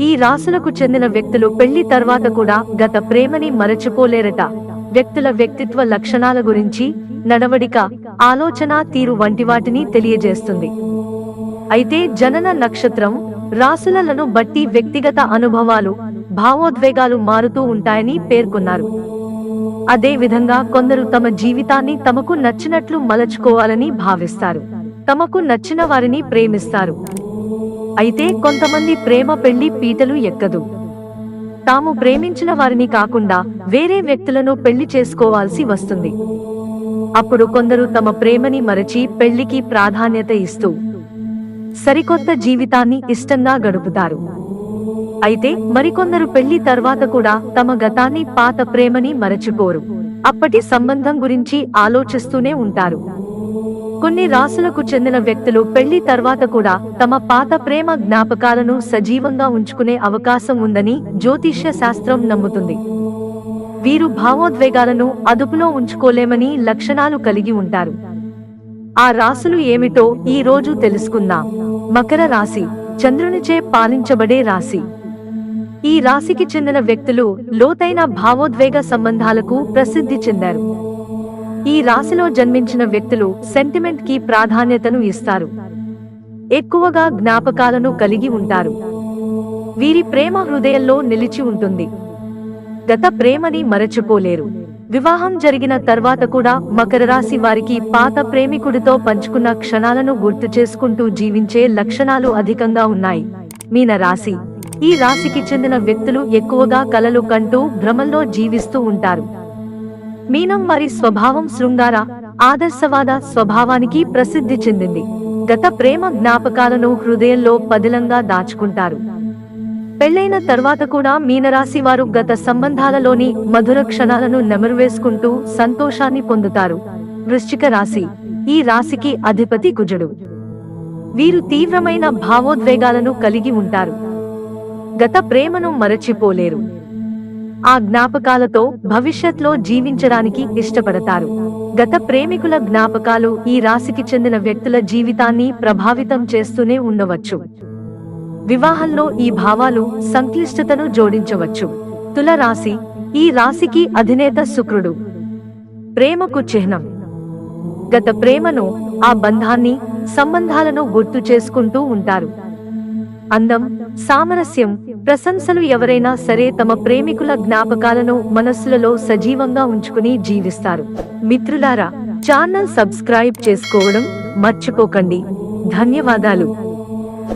ఈ రాసులకు చెందిన వ్యక్తులు పెళ్ళి తర్వాత కూడా గత ప్రేమని మరచిపోలేరట. వ్యక్తుల వ్యక్తిత్వ లక్షణాల గురించి నడవడిక ఆలోచన తీరు వంటి వాటిని తెలియజేస్తుంది. అయితే జనన నక్షత్రం రాసులను బట్టి వ్యక్తిగత అనుభవాలు భావోద్వేగాలు మారుతూ ఉంటాయని పేర్కొన్నారు. అదే విధంగా కొందరు తమ జీవితాన్ని తమకు నచ్చినట్లు మలచుకోవాలని భావిస్తారు. తమకు నచ్చిన వారిని ప్రేమిస్తారు. అయితే కొంతమంది ప్రేమ పెళ్ళి పీటలు ఎక్కదు. తాము ప్రేమించిన వారిని కాకుండా వేరే వ్యక్తులను పెళ్ళి చేసుకోవాల్సి వస్తుంది. అప్పుడు కొందరు తమ ప్రేమని మరచి పెళ్ళికి ప్రాధాన్యత ఇస్తూ సరికొత్త జీవితాన్ని ఇష్టంగా గడుపుతారు. అయితే మరికొందరు పెళ్ళి తర్వాత కూడా తమ గతాన్ని పాత ప్రేమని మరచిపోరు. అప్పటి సంబంధం గురించి ఆలోచిస్తూనే ఉంటారు. కొన్ని రాసులకు చెందిన వ్యక్తులు పెళ్ళి తర్వాత కూడా తమ పాత ప్రేమ జ్ఞాపకాలను సజీవంగా ఉంచుకునే అవకాశం ఉందని జ్యోతిష్య శాస్త్రం నమ్ముతుంది. వీరు భావోద్వేగాలను అదుపులో ఉంచుకోలేమని లక్షణాలు కలిగి ఉంటారు. ఆ రాసులు ఏమిటో ఈ రోజు తెలుసుకుందాం. మకర రాశి చంద్రునిచే పాలించబడే రాశి. ఈ రాశికి చెందిన వ్యక్తులు లోతైన భావోద్వేగ సంబంధాలకు ప్రసిద్ధి చెందారు. ఈ రాశిలో జన్మించిన వ్యక్తులు సెంటిమెంట్కి ప్రాధాన్యతను ఇస్తారు. ఎక్కువగా జ్ఞాపకాలను కలిగి ఉంటారు. వీరి ప్రేమ హృదయంలో నిలిచి ఉంటుంది. గత ప్రేమని మరచిపోలేరు. వివాహం జరిగిన తర్వాత కూడా మకర రాశి వారికి పాత ప్రేమికుడితో పంచుకున్న క్షణాలను గుర్తు చేసుకుంటూ జీవించే లక్షణాలు అధికంగా ఉన్నాయి. మీన రాశి. ఈ రాశికి చెందిన వ్యక్తులు ఎక్కువగా కలలు కంటూ భ్రమంలో జీవిస్తూ ఉంటారు. మీనం వారి స్వభావం శృంగార ఆదర్శవాద స్వభావానికి ప్రసిద్ధి చెందింది. గత ప్రేమ జ్ఞాపకాలను హృదయంలో పదిలంగా దాచుకుంటారు. పెళ్ళైన తర్వాత కూడా మీనరాశి వారు గత సంబంధాలలోని మధుర క్షణాలను నెమరువేసుకుంటూ సంతోషాన్ని పొందుతారు. వృశ్చిక రాశి ఈ రాశికి అధిపతి కుజుడు. వీరు తీవ్రమైన భావోద్వేగాలను కలిగి ఉంటారు. గత ప్రేమను మరచిపోలేరు. ఆ జ్ఞాపకాలతో భవిష్యత్లో జీవించడానికి ఇష్టపడతారు. గత ప్రేమికుల జ్ఞాపకాలు ఈ రాశికి చెందిన వ్యక్తుల జీవితాన్ని ప్రభావితం చేస్తూనే ఉండవచ్చు. వివాహంలో ఈ భావాలు సంక్లిష్టతను జోడించవచ్చు. తుల రాశి ఈ రాశికి అధినేత శుక్రుడు. ప్రేమకు చిహ్నం. గత ప్రేమను ఆ బంధాన్ని సంబంధాలను గుర్తు చేసుకుంటూ ఉంటారు. అందం సామరస్యం ప్రశంసలు ఎవరైనా సరే తమ ప్రేమికుల జ్ఞాపకాలను మనస్సులలో సజీవంగా ఉంచుకుని జీవిస్తారు. మిత్రులారా ఛానల్ సబ్స్క్రైబ్ చేసుకోవడం మర్చిపోకండి. ధన్యవాదాలు.